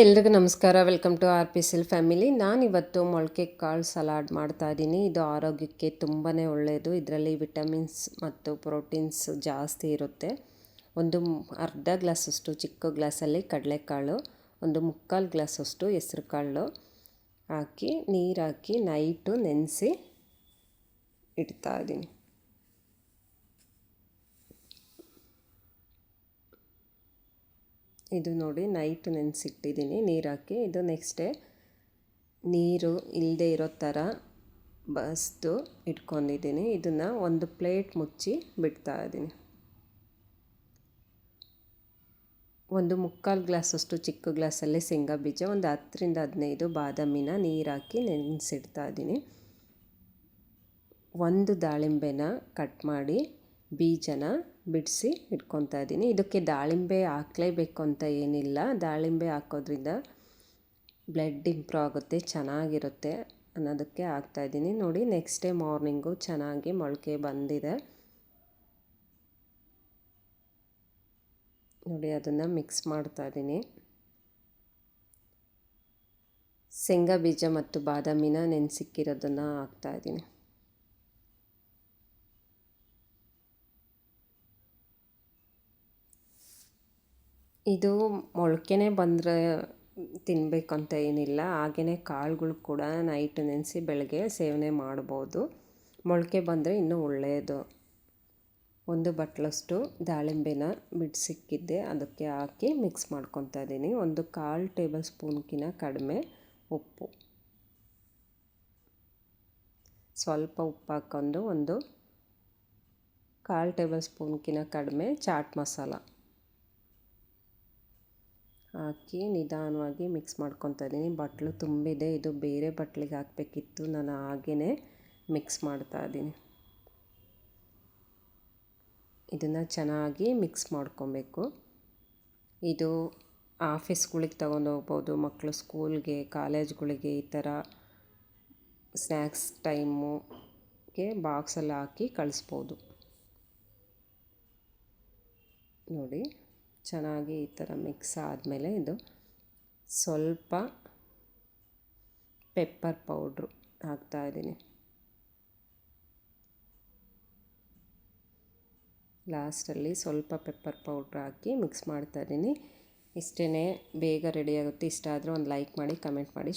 ಎಲ್ರಿಗೂ ನಮಸ್ಕಾರ. Welcome to R P ಸಿಲ್ ಫ್ಯಾಮಿಲಿ. ನಾನಿವತ್ತು ಮೊಳಕೆ ಕಾಳು ಸಲಾಡ್ ಮಾಡ್ತಾ ಇದ್ದೀನಿ. ಇದು ಆರೋಗ್ಯಕ್ಕೆ ತುಂಬಾ ಒಳ್ಳೆಯದು ಇದರಲ್ಲಿ ವಿಟಮಿನ್ಸ್ ಮತ್ತು ಪ್ರೋಟೀನ್ಸ್ ಜಾಸ್ತಿ ಇರುತ್ತೆ. ಒಂದು ಅರ್ಧ ಗ್ಲಾಸಷ್ಟು, ಚಿಕ್ಕ ಗ್ಲಾಸಲ್ಲಿ ಕಡಲೆಕಾಳು, ಒಂದು ಮುಕ್ಕಾಲು ಗ್ಲಾಸಷ್ಟು ಹೆಸ್ರು ಕಾಳು ಹಾಕಿ ನೀರು ಹಾಕಿ ನೈಟು ನೆನೆಸಿ ಇಡ್ತಾ ಇದ್ದೀನಿ. ಇದು ನೋಡಿ ನೈಟ್ ನೆನೆಸಿಟ್ಟಿದ್ದೀನಿ. ನೀರು ಹಾಕಿ. ಇದು ನೆಕ್ಸ್ಟ್ ಡೇ ನೀರು ಇಲ್ಲದೆ ಇರೋ ಥರ ಬಸ್ದು ಇಟ್ಕೊಂಡಿದ್ದೀನಿ. ಇದನ್ನು ಒಂದು ಪ್ಲೇಟ್ ಮುಚ್ಚಿ ಬಿಡ್ತಾ ಇದ್ದೀನಿ. ಒಂದು ಮುಕ್ಕಾಲು ಗ್ಲಾಸಷ್ಟು ಚಿಕ್ಕ ಗ್ಲಾಸಲ್ಲಿ ಶೇಂಗಾ ಬೀಜ, ಒಂದು ಹತ್ತರಿಂದ ಹದಿನೈದು ಬಾದಾಮಿನ ನೀರು ಹಾಕಿ ನೆನೆಸಿಡ್ತಾ ಇದ್ದೀನಿ. ಒಂದು ದಾಳಿಂಬೆನ ಕಟ್ ಮಾಡಿ ಬೀಜನ ಬಿಡಿಸಿ ಇಟ್ಕೊತಾ ಇದ್ದೀನಿ. ಇದಕ್ಕೆ ದಾಳಿಂಬೆ ಹಾಕಲೇಬೇಕು ಅಂತ ಏನಿಲ್ಲ. ದಾಳಿಂಬೆ ಹಾಕೋದ್ರಿಂದ ಬ್ಲಡ್ ಇಂಪ್ರೂವ್ ಆಗುತ್ತೆ, ಚೆನ್ನಾಗಿರುತ್ತೆ ಅನ್ನೋದಕ್ಕೆ ಹಾಕ್ತಾಯಿದ್ದೀನಿ ನೋಡಿ ನೆಕ್ಸ್ಟ್ ಡೇ ಮಾರ್ನಿಂಗು ಚೆನ್ನಾಗಿ ಮೊಳಕೆ ಬಂದಿದೆ. ನೋಡಿ, ಅದನ್ನು ಮಿಕ್ಸ್ ಮಾಡ್ತಾ ಇದ್ದೀನಿ. ಶೇಂಗಾ ಬೀಜ ಮತ್ತು ಬಾದಾಮಿನ ನೆನೆಸಿಕ್ಕಿರೋದನ್ನು ಹಾಕ್ತಾಯಿದ್ದೀನಿ ಇದು ಮೊಳಕೆನೇ ಬಂದರೆ ತಿನ್ನಬೇಕಂತ ಏನಿಲ್ಲ. ಹಾಗೆಯೇ ಕಾಳುಗಳು ಕೂಡ ನೈಟ್ ನೆನೆಸಿ ಬೆಳಗ್ಗೆ ಸೇವನೆ ಮಾಡ್ಬೋದು. ಮೊಳಕೆ ಬಂದರೆ ಇನ್ನೂ ಒಳ್ಳೆಯದು ಒಂದು ಬಟ್ಲಷ್ಟು ದಾಳಿಂಬೆನ ಬಿಡಿಸಿಕ್ಕಿದ್ದೆ ಅದಕ್ಕೆ ಹಾಕಿ ಮಿಕ್ಸ್ ಮಾಡ್ಕೊತಾ ಇದ್ದೀನಿ. ಒಂದು ಕಾಲು ಟೇಬಲ್ ಸ್ಪೂನ್ಕಿನ ಕಡಿಮೆ ಉಪ್ಪು. ಸ್ವಲ್ಪ ಉಪ್ಪು ಹಾಕ್ಕೊಂಡು ಒಂದು ಕಾಲು ಟೇಬಲ್ ಸ್ಪೂನ್ಕಿನ ಕಡಿಮೆ ಚಾಟ್ ಮಸಾಲ. ಹಾಕಿ ನಿಧಾನವಾಗಿ ಮಿಕ್ಸ್ ಮಾಡ್ಕೊತಾ ಇದ್ದೀನಿ. ಬಟ್ಲು ತುಂಬಿದೆ. ಇದು ಬೇರೆ ಬಟ್ಲಿಗೆ ಹಾಕಬೇಕಿತ್ತು. ನಾನು ಹಾಗೇ ಮಿಕ್ಸ್ ಮಾಡ್ತಾ ಇದ್ದೀನಿ. ಇದನ್ನು ಚೆನ್ನಾಗಿ ಮಿಕ್ಸ್ ಮಾಡ್ಕೊಬೇಕು. ಇದು ಆಫೀಸ್ಗಳಿಗೆ ತೊಗೊಂಡು ಹೋಗ್ಬೋದು ಮಕ್ಕಳು ಸ್ಕೂಲ್ಗೆ, ಕಾಲೇಜ್ಗಳಿಗೆ ಈ ಥರ ಸ್ನ್ಯಾಕ್ಸ್ ಟೈಮುಗೆ ಬಾಕ್ಸಲ್ಲಿ ಹಾಕಿ ಕಳಿಸ್ಬೋದು. ನೋಡಿ. ಚೆನ್ನಾಗಿ ಈ ಥರ ಮಿಕ್ಸ್ ಆದಮೇಲೆ ಇದು ಸ್ವಲ್ಪ ಪೆಪ್ಪರ್ ಪೌಡ್ರು ಹಾಕ್ತಾಯಿದ್ದೀನಿ ಲಾಸ್ಟಲ್ಲಿ ಸ್ವಲ್ಪ ಪೆಪ್ಪರ್ ಪೌಡ್ರ್ ಹಾಕಿ ಮಿಕ್ಸ್ ಮಾಡ್ತಾಯಿದ್ದೀನಿ ಇಷ್ಟೇ ಬೇಗ ರೆಡಿ ಆಗುತ್ತೆ. ಇಷ್ಟ ಆದರೆ ಒಂದು ಲೈಕ್ ಮಾಡಿ, ಕಮೆಂಟ್ ಮಾಡಿ